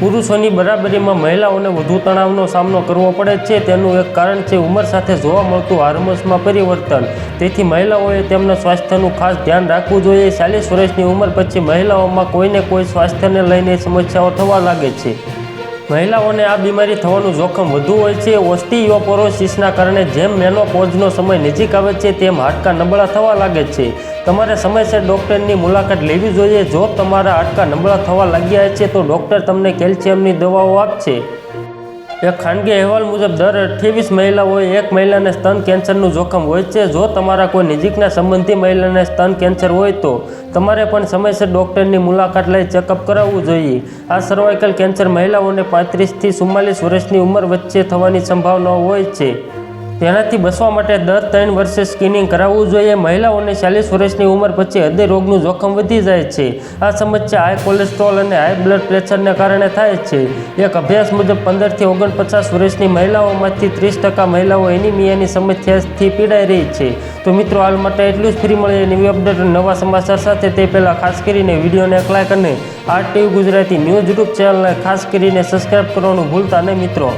પુરુષોની બરાબરીમાં મહિલાઓને વધુ તણાવનો સામનો કરવો પડે છે. તેનું એક કારણ છે ઉંમર સાથે જોવા મળતું હાર્મોન્સમાં પરિવર્તન. તેથી મહિલાઓએ તેમના સ્વાસ્થ્યનું ખાસ ધ્યાન રાખવું જોઈએ. ચાલીસ વર્ષની ઉંમર પછી મહિલાઓમાં કોઈને કોઈ સ્વાસ્થ્યને લઈને સમસ્યાઓ થવા લાગે છે. મહિલાઓને આ બીમારી થવાનું જોખમ વધુ હોય છે. ઓસ્ટિયોપોરોસિસના કારણે જેમ મેનોપોઝનો સમય નજીક આવે છે, તેમ હાડકાં નબળા થવા લાગે છે. તમારે સમયસર ડૉક્ટરની મુલાકાત લેવી જોઈએ. જો તમારા હાડકા નબળા થવા લાગ્યા છે, તો ડૉક્ટર તમને કેલ્શિયમની દવાઓ આપશે. એક ખાનગી અહેવાલ મુજબ, દર અઠ્યાવીસ મહિલાઓએ એક મહિલાને સ્તન કેન્સરનું જોખમ હોય છે. જો તમારા કોઈ નજીકના સંબંધી મહિલાને સ્તન કેન્સર હોય, તો તમારે પણ સમયસર ડૉક્ટરની મુલાકાત લઈ ચેકઅપ કરાવવું જોઈએ. આ સર્વાઇકલ કેન્સર મહિલાઓને પાંત્રીસથી ચુમ્માલીસ વર્ષની ઉંમર વચ્ચે થવાની સંભાવનાઓ હોય છે. તેનાથી બચવા માટે દર ત્રણ વર્ષે સ્કિનિંગ કરાવવું જોઈએ. મહિલાઓને ચાલીસ વર્ષની ઉંમર પછી હૃદય રોગનું જોખમ વધી જાય છે. આ સમસ્યા હાઈ કોલેસ્ટ્રોલ અને હાઈ બ્લડ પ્રેશરને કારણે થાય છે. એક અભ્યાસ મુજબ પંદરથી ઓગણપચાસ વર્ષની મહિલાઓમાંથી ત્રીસ ટકા મહિલાઓ એનિમિયાની સમસ્યાથી પીડાઈ રહી છે. તો મિત્રો, હાલ માટે એટલું જ. ફ્રી મળે ન્યૂ અપડેટ નવા સમાચાર સાથે. તે પહેલાં ખાસ કરીને વિડીયોને લાઈક અને R TV Gujarati news YouTube ચેનલને ખાસ કરીને સબસ્ક્રાઈબ કરવાનું ભૂલતા નહીં મિત્રો.